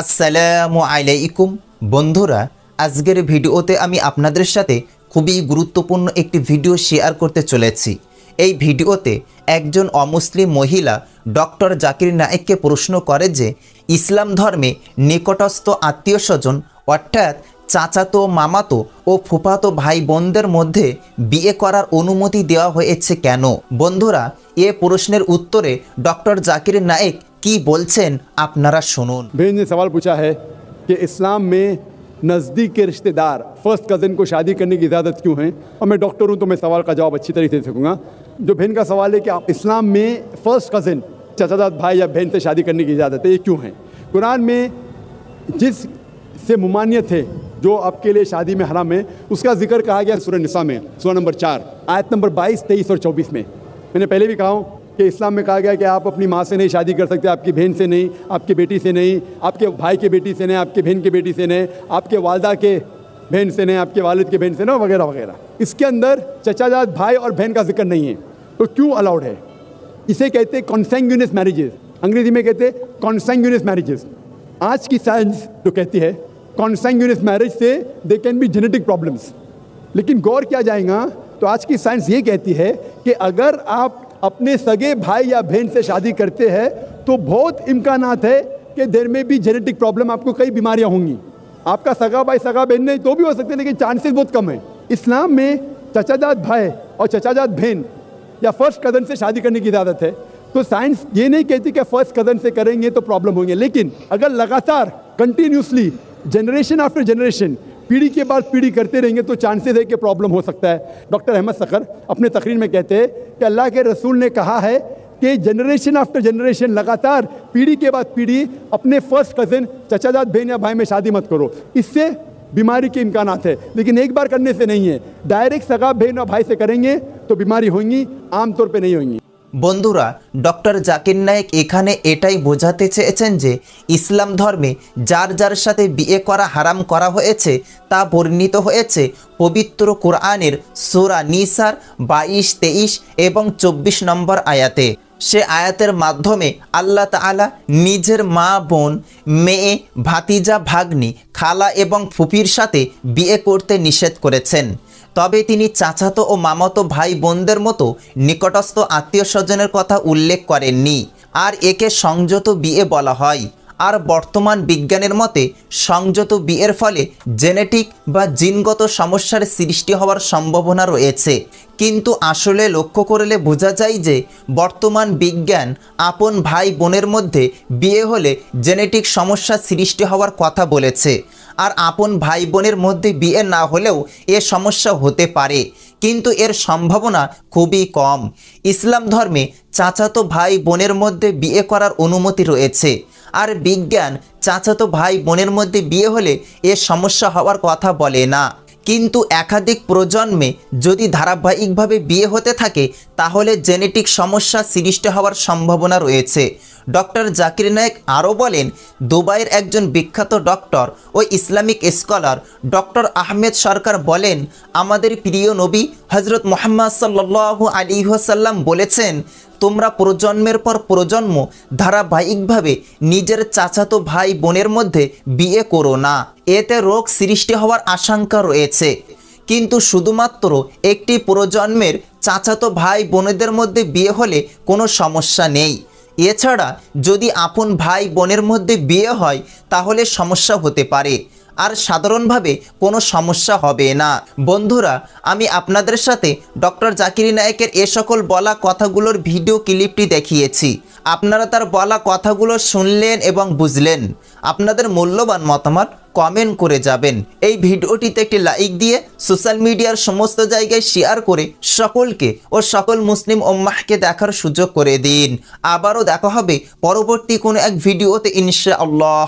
আসসালামু আলাইকুম। বন্ধুরা, আজকের ভিডিওতে আমি আপনাদের সাথে খুবই গুরুত্বপূর্ণ একটি ভিডিও শেয়ার করতে চলেছি। এই ভিডিওতে একজন অমুসলিম মহিলা ডক্টর জাকির নায়েককে প্রশ্ন করে যে, ইসলাম ধর্মে নিকটস্থ আত্মীয় স্বজন, অর্থাৎ চাচাতো, মামাতো ও ফুফাতো ভাই বোনদের মধ্যে বিয়ে করার অনুমতি দেওয়া হয়েছে কেন? বন্ধুরা, এ প্রশ্নের উত্তরে ডক্টর জাকির নায়েক কি বলছেন আপনারা শুনুন बहन ने सवाल पूछा है कि इस्लाम में नज़दीक के रिश्तेदार फर्स्ट कज़न को शादी करने की इजाज़त क्यों है और मैं डॉक्टर हूँ तो मैं सवाल का जवाब अच्छी तरीके से दे सकूँगा जो बहन का सवाल है कि आप इस्लाम में फ़र्स्ट कज़न चाचाजाद भाई या बहन से शादी करने की इजाज़त है ये क्यों है कुरान में जिस से मुमानियत है जो आपके लिए शादी में हराम है उसका जिक्र कहा गया सूरह निसा में सूरह नंबर चार आयत नंबर बाईस तेईस और चौबीस में मैंने पहले भी कहा हूँ कि इस्लाम में कहा गया कि आप अपनी माँ से नहीं शादी कर सकते, आपकी बहन से नहीं, आपकी बेटी से नहीं, आपके भाई के बेटी से नहीं, आपके बहन के बेटी से नहीं, आपके वालदा के बहन से नहीं, आपके वालिद के बहन से नहीं, वगैरह वगैरह। इसके अंदर चचाजाद भाई और बहन का ज़िक्र नहीं है। तो क्यों अलाउड है? इसे कहते हैं कॉन्सेंग्यूनियस मैरिजेस अंग्रेज़ी में कहते हैं कॉन्सेंग्यूनियस मैरिजेस आज की साइंस जो कहती है कॉन्सेंग्यूनियस मैरिज से they can be genetic problems लेकिन गौर किया जाएगा तो आज की साइंस ये कहती है कि अगर आप अपने सगे भाई या बहन से शादी करते हैं तो बहुत इम्कान है कि देर में भी जेनेटिक प्रॉब्लम आपको कई बीमारियाँ होंगी। आपका सगा भाई, सगा बहन नहीं तो भी हो सकते लेकिन चांसेस बहुत कम है। इस्लाम में चचाजाद भाई और चचाजाद बहन या फ़र्स्ट कज़न से शादी करने की इजाज़त है। तो साइंस ये नहीं कहती कि फ़र्स्ट कज़न से करेंगे तो प्रॉब्लम होंगे, लेकिन अगर लगातार कंटिन्यूसली जनरेशन आफ्टर जनरेशन पीढ़ी के बाद पीढ़ी करते रहेंगे तो चांसेस है कि प्रॉब्लम हो सकता है। डॉक्टर अहमद सकर अपने तकरीर में कहते हैं कि अल्लाह के रसूल ने कहा है कि जनरेशन आफ्टर जनरेशन लगातार पीढ़ी के बाद पीढ़ी अपने फ़र्स्ट कज़न चचाजाद बहन या भाई में शादी मत करो। इससे बीमारी के इम्कान है। लेकिन एक बार करने से नहीं है। डायरेक्ट सगा, बहन और भाई से करेंगे तो बीमारी होंगी, आमतौर पर नहीं होंगी। বন্ধুরা, ডক্টর জাকির নায়েক এখানে এটাই বোঝাতে চেয়েছেন যে ইসলাম ধর্মে যার যার সাথে বিয়ে করা হারাম করা হয়েছে, তা বর্ণিত হয়েছে পবিত্র কোরআনের সোরা নিসার বাইশ, তেইশ এবং চব্বিশ নম্বর আয়াতে। সে আয়াতের মাধ্যমে আল্লাহ তালা নিজের মা, বোন, মেয়ে, ভাতিজা, ভাগ্নি, খালা এবং ফুপির সাথে বিয়ে করতে নিষেধ করেছেন। তবে তিনি চাচাতো ও মামাতো ভাই বোনদের মতো নিকটস্থ আত্মীয় স্বজনের কথা উল্লেখ করেননি। আর একে সংযত বিয়ে বলা হয়। আর বর্তমান বিজ্ঞানের মতে, সংযত বিয়ের ফলে জেনেটিক বা জিনগত সমস্যার সৃষ্টি হওয়ার সম্ভাবনা রয়েছে। কিন্তু আসলে লক্ষ্য করলে বোঝা যায় যে, বর্তমান বিজ্ঞান আপন ভাই বোনের মধ্যে বিয়ে হলে জেনেটিক সমস্যা সৃষ্টি হওয়ার কথা বলেছে। আর আপন ভাই বোনের মধ্যে বিয়ে না হলেও এ সমস্যা হতে পারে। কিন্তু এর সম্ভাবনা খুবই কম। ইসলাম ধর্মে চাচাতো ভাই বোনের মধ্যে বিয়ে করার অনুমতি রয়েছে। আর বিজ্ঞান চাচাতো ভাই বোনের মধ্যে বিয়ে হলে এ সমস্যা হওয়ার কথা বলে না। কিন্তু একাধিক প্রজন্মে যদি ধারাবাহিকভাবে বিয়ে হতে থাকে, তাহলে জেনেটিক সমস্যা সৃষ্টি হওয়ার সম্ভাবনা রয়েছে। ডক্টর জাকির নায়েক আরও বলেন, দুবাইয়ের একজন বিখ্যাত ডক্টর ও Islamic scholar doctor Ahmed Sarkar বলেন, আমাদের প্রিয় নবী হজরত মোহাম্মদ সাল্লু আলী সাল্লাম বলেছেন, তোমরা প্রজন্মের পর প্রজন্ম ধারাবাহিকভাবে নিজের চাচাতো ভাই বোনের মধ্যে বিয়ে করো না। এতে রোগ সৃষ্টি হওয়ার আশঙ্কা রয়েছে। কিন্তু শুধুমাত্র একটি প্রজন্মের চাচাতো ভাই বোনেদের মধ্যে বিয়ে হলে কোনো সমস্যা নেই। এছাড়া যদি আপন ভাই বোনের মধ্যে বিয়ে হয়, তাহলে সমস্যা হতে পারে। আর সাধারণভাবে কোনো সমস্যা হবে না। বন্ধুরা, আমি আপনাদের সাথে ডক্টর জাকির নায়েকের এ সকল বলা কথাগুলোর ভিডিও ক্লিপটি দেখিয়েছি। আপনারা তার বলা কথাগুলো শুনলেন এবং বুঝলেন। আপনাদের মূল্যবান মতামত কমেন্ট করে যাবেন। এই ভিডিওটিতে একটি লাইক দিয়ে সোশ্যাল মিডিয়ার সমস্ত জায়গায় শেয়ার করে সকলকে ও সকল মুসলিম ওম্মাহকে দেখার সুযোগ করে দিন। আবারও দেখা হবে পরবর্তী কোনো এক ভিডিওতে ইনশাআল্লাহ।